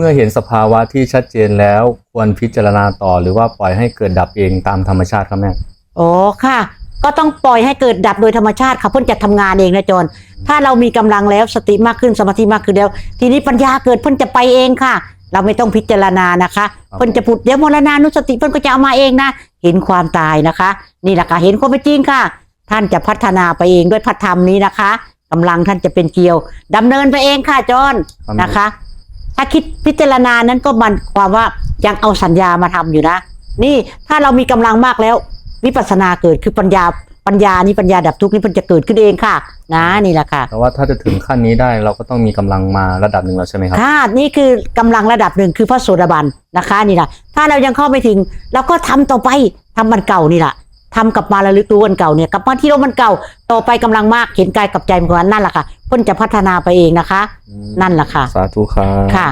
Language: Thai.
เมื่อเห็นสภาวะที่ชัดเจนแล้วควรพิจารณาต่อหรือว่าปล่อยให้เกิดดับเองตามธรรมชาติครับแม่โอ้ค่ะ ก็ต้องปล่อยให้เกิดดับโดยธรรมชาติค่ะเพิ่นจะทำงานเองนะจอนถ้าเรามีกำลังแล้วสติมากขึ้นสมาธิมากขึ้นแล้ว ทีนี้ปัญญาเกิดเพิ่นจะไปเองค่ะ เราไม่ต้องพิจารณานะคะครับเพิ่นจะพูดเดี๋ยวมรณานุสติเพิ่นก็จะเอามาเองนะเห็นความตายนะคะ นี่แหละค่ะเห็นความเป็นจริงค่ะ ท่านจะพัฒนาไปเองด้วยพัฒธรรมนี้นะคะกำลังท่านจะเป็นเกลียวดำเนินไปเองค่ะจอนครับนะคะ ถ้าคิดพิจารณานั้นก็มันความว่ายังเอาสัญญามาทำอยู่นะ นี่ถ้าเรามีกำลังมากแล้ว วิปัสสนาเกิดคือปัญญาปัญญานี่ปัญญาดับทุกข์นี่มันจะเกิดขึ้นเองค่ะ นะนี่แหละค่ะ แต่ว่าถ้าจะถึงขั้นนี้ได้เราก็ต้องมีกำลังมาระดับหนึ่งแล้วใช่ไหมครับค่ะนี่คือกำลังระดับหนึ่งคือพระโสดาบันนะคะนี่แหละถ้าเรายังเข้าไม่ถึงเราก็ทำต่อไปทำมันเก่านี่แหละทำกลับมาระลึกรู้วันเก่าเนี่ยกลับมาที่เรามันเก่าต่อไปกำลังมากเห็นกายกับใจมันกว่านั่นแหละค่ะ เพิ่นจะพัฒนาไปเองนะคะ นั่นแหละค่ะ สาธุครับ ค่ะ